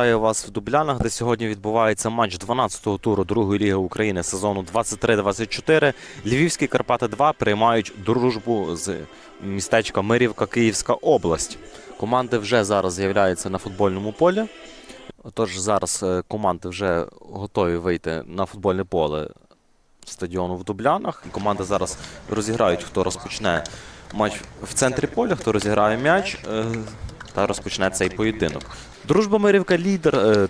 Вітаю вас в Дублянах, де сьогодні відбувається матч 12-го туру другої ліги України сезону 23-24. Львівські Карпати 2 приймають дружбу з містечка Мирівка, Київська область. Команди вже зараз з'являються на футбольному полі. Тож зараз е, команди вже готові вийти на футбольне поле стадіону в Дублянах. Команди зараз розіграють, хто розпочне матч в центрі поля, хто розіграє м'яч е, та розпочне цей поєдинок. Дружба Мирівка лідер е, е,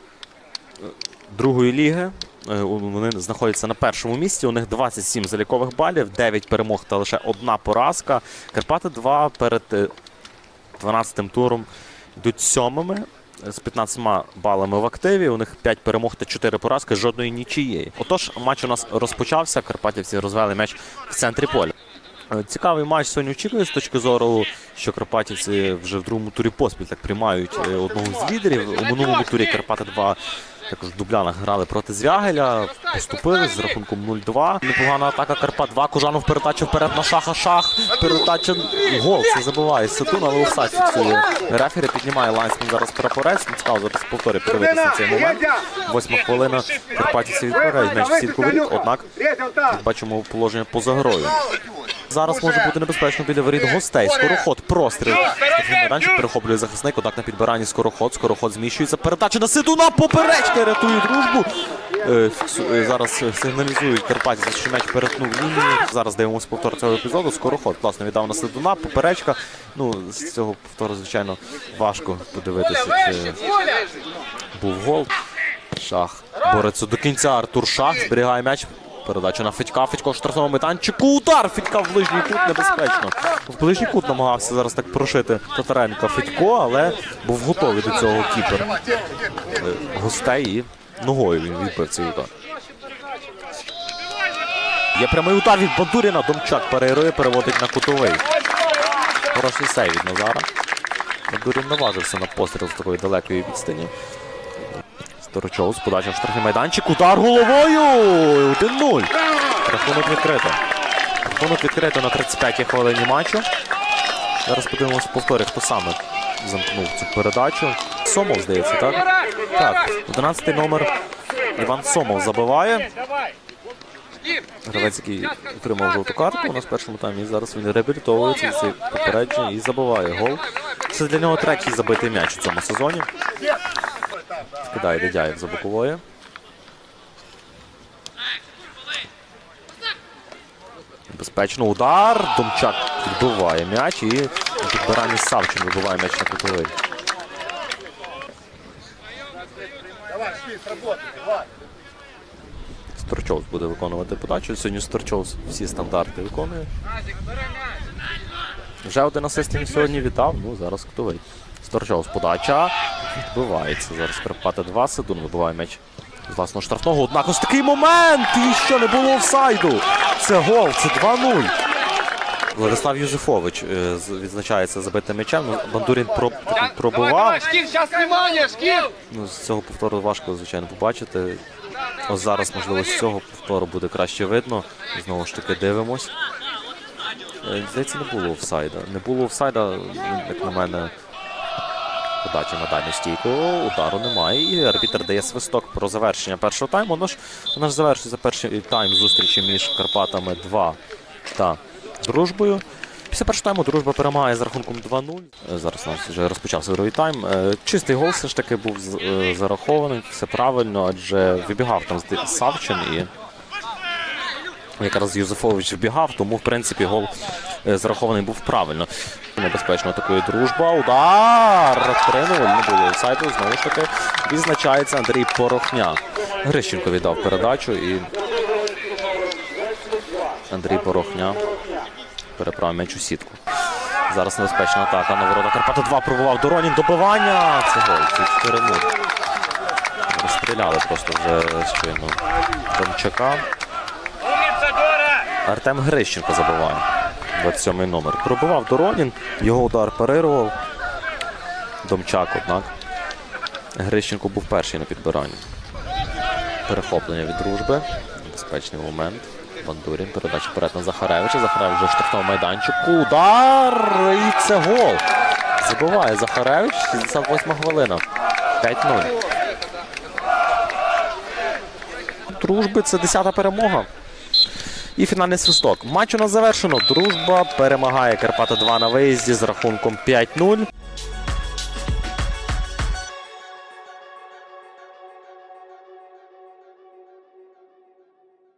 другої ліги. Е, Вони знаходяться на першому місці. У них 27 залікових балів, 9 перемог та лише одна поразка. Карпати 2 перед е, 12-м туром йдуть сьомими з 15 балами в активі. У них 5 перемог та 4 поразки, жодної нічиєї. Отож, матч у нас розпочався. Карпатівці розвели м'яч в центрі поля. Е, Цікавий матч сьогодні очікує з точки зору, що Карпатівці вже в другому турі поспіль так приймають е, одного з лідерів. У минулому турі Карпати 2 також в Дублянах грали проти Звягеля, поступили з рахунком 0-2. Непогана атака Карпат 2. Кожанов передача вперед на шаха шах. Передача гол. Це забиває Сатун, але офсайд фіксує. Рефері піднімає Лайнсмен зараз прапорець. Не цікаво зараз повторі подивитися на цей момент. Восьма хвилина. Карпатівці відправляють м'яч в сітку однак бачимо положення поза грою. Зараз може бути небезпечно біля воріт гостей. Скороход, простріл. Майданчик перехоплює захисник. Однак на підбиранні скороход. Скороход зміщується. Передача на Сидуна. Поперечка рятує дружбу. Е, е, Зараз е, сигналізують Карпатівці, що м'яч перетнув лінію. Зараз дивимося повтор цього епізоду. Скороход класно віддав на Сидуна. Поперечка. Ну, з цього повтору, звичайно, важко подивитися. Чи був гол. Шах бореться до кінця. Артур Шах зберігає м'яч. Передача на Федька. Федько в штрафному майданчику. Удар Федька в ближній кут небезпечно. В ближній кут намагався зараз так прошити Татаренка Федько, але був готовий до цього кіпер гостей і ногою він відбив цей удар. Є прямий удар від Бандуріна. Домчак перейрує, переводить на кутовий. Хороший сейв від Назара. Бандурін наважився на постріл з такої далекої відстані. Сторочов з подача в штрафний майданчик. Удар головою! 1-0. Рахунок відкрито. Рахунок відкрито на 35-й хвилині матчу. Зараз подивимося повторі, хто саме замкнув цю передачу. Сомов, здається, так? Так, 11-й номер Іван Сомов забиває. Гравець, який отримав жовту картку у нас в першому таймі. Зараз він реабілітовується з цих попереджень і забиває гол. Це для нього третій забитий м'яч у цьому сезоні. Кидає Дедяєв за бокової. Безпечно удар. Домчак відбиває м'яч і на підбиранні Савчин вибиває м'яч на кутовий. Сторчовс буде виконувати подачу. Сьогодні Сторчовс всі стандарти виконує. Вже один асист він сьогодні віддав. Ну зараз кутовий. Сторчовс подача. Відбивається. Зараз Карпати 2. Сидун вибиває м'яч з власного штрафного. Однак ось такий момент! І що не було офсайду. Це гол, це 2-0. Владислав Юзефович е, відзначається забитим м'ячем. Ну, Бандурін про, пробував. Ну, з цього повтору важко, звичайно, побачити. Ось зараз, можливо, з цього повтору буде краще видно. Знову ж таки, дивимось. Е, Здається, не було офсайда. Не було офсайда, як на мене, подача на дальню стійку. Удару немає. І арбітр дає свисток про завершення першого тайму. Ж, воно ж завершується перший тайм зустрічі між Карпатами 2 та дружбою. Після першого тайму дружба перемагає з рахунком 2-0. Е, Зараз у нас вже розпочався другий тайм. Е, Чистий гол все ж таки був е, зарахований, все правильно, адже вибігав там Савчин і якраз Юзефович вбігав, тому в принципі гол е, зарахований був правильно. Небезпечно атакує дружба. Удар! 3-0. Не було офсайду. Знову ж таки відзначається Андрій Порохня. Грищенко віддав передачу і Андрій Порохня переправив м'яч у сітку. Зараз небезпечна атака на ворота Карпата 2 пробував Доронін. Добивання. Це гол. Це 4-0. Розстріляли просто вже щойно Домчака. Артем Грищенко забиває. 27-й номер. Пробував Доронін, його удар перервав. Домчак, однак. Грищенко був перший на підбиранні. Перехоплення від дружби. Безпечний момент. Бандурін. Передача вперед на Захаревича. Захаревич вже штрафного майданчику. Удар! І це гол. Забиває Захаревич. 68 хвилина. 5-0. Дружби це 10-та перемога. І фінальний свисток. Матч у нас завершено. Дружба перемагає Карпата 2 на виїзді з рахунком 5-0.